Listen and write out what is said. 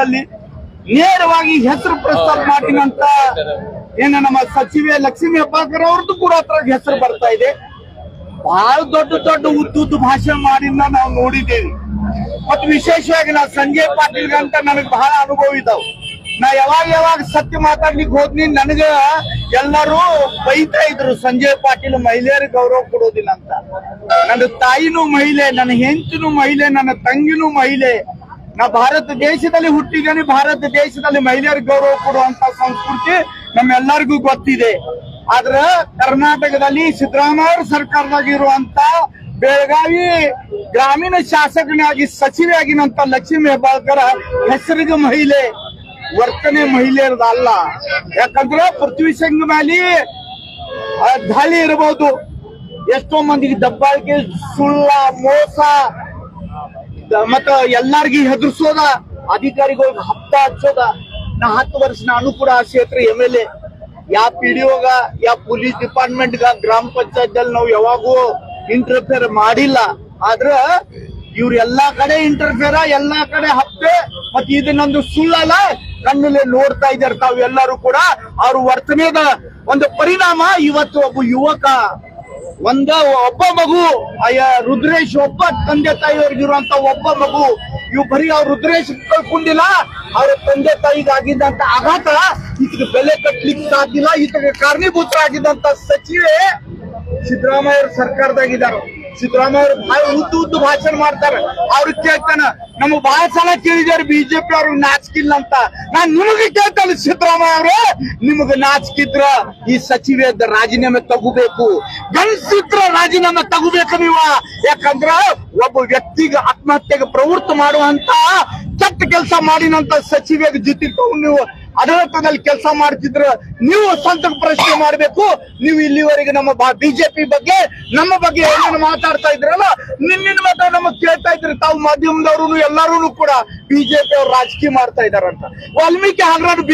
ವಿಷಯದಲ್ಲಿ ನೇರವಾಗಿ ಹೆಸರು ಪ್ರಸ್ತಾಪ ಮಾಡಿನಂತ ಏನ ನಮ್ಮ ಸಚಿವೆ ಲಕ್ಷ್ಮೀ ಹೆಬ್ಬಾಳ್ಕರ್ ಅವ್ರದ್ದು ಕೂಡ ಹತ್ರ ಹೆಸರು ಬರ್ತಾ ಇದೆ. ಬಹಳ ದೊಡ್ಡ ದೊಡ್ಡ ಉದ್ದುದ್ದು ಭಾಷಣ ಮಾಡಿ ನಾವು ನೋಡಿದ್ದೇವೆ. ಮತ್ತು ವಿಶೇಷವಾಗಿ ನಾ ಸಂಜಯ್ ಪಾಟೀಲ್ ಅಂತ ನನಗೆ ಬಹಳ ಅನುಭವ ಇದಾವ. ನಾ ಯಾವಾಗ ಯಾವಾಗ ಸತ್ಯ ಮಾತಾಡ್ಲಿಕ್ಕೆ ಹೋದ್ನಿ ನನಗ ಎಲ್ಲರೂ ಬೈತಾ ಇದ್ರು ಸಂಜಯ್ ಪಾಟೀಲ್ ಮಹಿಳೆಯರಿಗೆ ಗೌರವ ಕೊಡೋದಿಲ್ಲ ಅಂತ. ನನ್ನ ತಾಯಿನೂ ಮಹಿಳೆ ನನ್ನ ಹೆಂಡತಿನೂ ಮಹಿಳೆ ನನ್ನ ತಂಗಿನೂ ಮಹಿಳೆ ನಾ ಭಾರತ ದೇಶದಲ್ಲಿ ಹುಟ್ಟಿದ್ದೇನೆ, ಭಾರತ ದೇಶದಲ್ಲಿ ಮಹಿಳೆಯರಿಗೆ ಗೌರವ ಕೊಡುವಂತ ಸಂಸ್ಕೃತಿ ನಮ್ಮೆಲ್ಲರಿಗೂ ಗೊತ್ತಿದೆ. ಆದ್ರ ಕರ್ನಾಟಕದಲ್ಲಿ ಸಿದ್ದರಾಮಯ್ಯ ಸರ್ಕಾರದಾಗಿರುವಂತ ಬೆಳಗಾವಿ ಗ್ರಾಮೀಣ ಶಾಸಕನಾಗಿ ಸಚಿವೆಯಾಗಿನಂತ ಲಕ್ಷ್ಮೀ ಹೆಬ್ಬಾಳ್ಕರ ಹೆಸರಿಗೆ ಮಹಿಳೆ, ವರ್ತನೆ ಮಹಿಳೆಯರದಲ್ಲ ಯಾಕಂದ್ರೆ ಪೃಥ್ವಿ ಸಂಘ ಮೇಲೆ ದಾಳಿ ಇರಬಹುದು ಎಷ್ಟೋ ಮಂದಿಗೆ ದಬ್ಬಾಳಿಕೆ, ಸುಳ್ಳ, ಮೋಸ ಮತ್ತ ಎಲ್ಲಾರ್ಗಿ ಹೆದರ್ಸೋದ ಅಧಿಕಾರಿಗಳಿಗೆ ಹಪ್ತ ಹಚ್ಚೋದ, ನಾ ಹತ್ತು ವರ್ಷ ನಾನು ಕೂಡ ಆ ಕ್ಷೇತ್ರ ಎಂ ಎಲ್ ಎ. ಯಾವ ಪಿ ಡಿ ಒಗ ಯಾವ ಪೊಲೀಸ್ ಡಿಪಾರ್ಟ್ಮೆಂಟ್ಗ, ಗ್ರಾಮ ಪಂಚಾಯತ್ ಅಲ್ಲಿ ನಾವು ಯಾವಾಗೂ ಇಂಟರ್ಫಿಯರ್ ಮಾಡಿಲ್ಲ. ಆದ್ರ ಇವ್ರೆಲ್ಲಾ ಕಡೆ ಇಂಟರ್ಫಿಯರ್ ಎಲ್ಲಾ ಕಡೆ ಹಪ್ತೆ, ಮತ್ತೆ ಇದನ್ನೊಂದು ಸುಳ್ಳಲ್ಲ, ಕಣ್ಣಲ್ಲಿ ನೋಡ್ತಾ ಇದ್ದಾರೆ ತಾವೆಲ್ಲರೂ ಕೂಡ. ಅವ್ರ ವರ್ತನೆದ ಒಂದು ಪರಿಣಾಮ ಇವತ್ತು ಒಬ್ಬ ಯುವಕ ಒಂದ ಒಬ್ಬ ಮಗು, ಅಯ್ಯ ರುದ್ರೇಶ್, ಒಬ್ಬ ತಂದೆ ತಾಯಿಯವ್ರಿಗಿರುವಂತ ಒಬ್ಬ ಮಗು. ಇವ್ ಬರೀ ಅವ್ರ ರುದ್ರೇಶ್ ಕಳ್ಕೊಂಡಿಲ್ಲ, ಅವ್ರ ತಂದೆ ತಾಯಿಗೆ ಆಗಿದ್ದಂತ ಆಘಾತ ಈತಗೆ ಬೆಲೆ ಕಟ್ಲಿಕ್ಕೆ ಸಾಧ್ಯ ಈತಗೆ ಕಾರಣೀಭೂತರಾಗಿದ್ದಂತ ಸಚಿವೆ ಸಿದ್ದರಾಮಯ್ಯ ಸರ್ಕಾರದಾಗಿದ್ದಾರೆ ಸಿದ್ದರಾಮಯ್ಯ ಅವರು ಬಹಳ ಉದ್ದು ಉದ್ದು ಭಾಷಣ ಮಾಡ್ತಾರೆ. ಅವ್ರು ಕೇಳ್ತಾನ, ನಮ್ಗೆ ಬಹಳ ಸಲ ಕೇಳಿದಾರೆ ಬಿಜೆಪಿ ಅವ್ರು ನಾಚಿಕಿಲ್ಲ ಅಂತ? ನಾನ್ ನಿಮಗೆ ಕೇಳ್ತಾನೆ ಸಿದ್ದರಾಮಯ್ಯ ಅವ್ರೆ, ನಿಮಗ ನಾಚಿಕಿದ್ರ ಈ ಸಚಿವೆ ರಾಜೀನಾಮೆ ತಗೋಬೇಕು. ಗಂಡಸಿದ್ರ ರಾಜೀನಾಮೆ ತಗೋಬೇಕು ನೀವ. ಯಾಕಂದ್ರ ಒಬ್ಬ ವ್ಯಕ್ತಿಗೆ ಆತ್ಮಹತ್ಯೆಗೆ ಪ್ರವೃತ್ತ ಮಾಡುವಂತ, ಕೆಟ್ಟ ಕೆಲಸ ಮಾಡಿನಂತ ಸಚಿವೆಗೆ ಜೊತೆ ನೀವು. ಆಡಳಿತದಲ್ಲಿ ಕೆಲಸ ಮಾಡ್ತಿದ್ರ ನೀವು ಸ್ವಂತ ಪ್ರಶ್ನೆ ಮಾಡಬೇಕು. ನೀವು ಇಲ್ಲಿವರೆಗೆ ನಮ್ಮ ಬಿಜೆಪಿ ಬಗ್ಗೆ, ನಮ್ಮ ಬಗ್ಗೆ ಏನೇನು ಮಾತಾಡ್ತಾ ಇದ್ರಲ್ಲ ನಿನ್ನಿನ ಮಾತ್ರ ನಮಗ್ ಕೇಳ್ತಾ ಇದ್ರಿ ತಾವು ಮಾಧ್ಯಮದವರು ಎಲ್ಲರೂ ಕೂಡ ಬಿಜೆಪಿ ಅವ್ರು ರಾಜಕೀಯ ಮಾಡ್ತಾ ಇದಾರಂತ ವಾಲ್ಮೀಕಿ ಹಾಗಾದ್ರೆ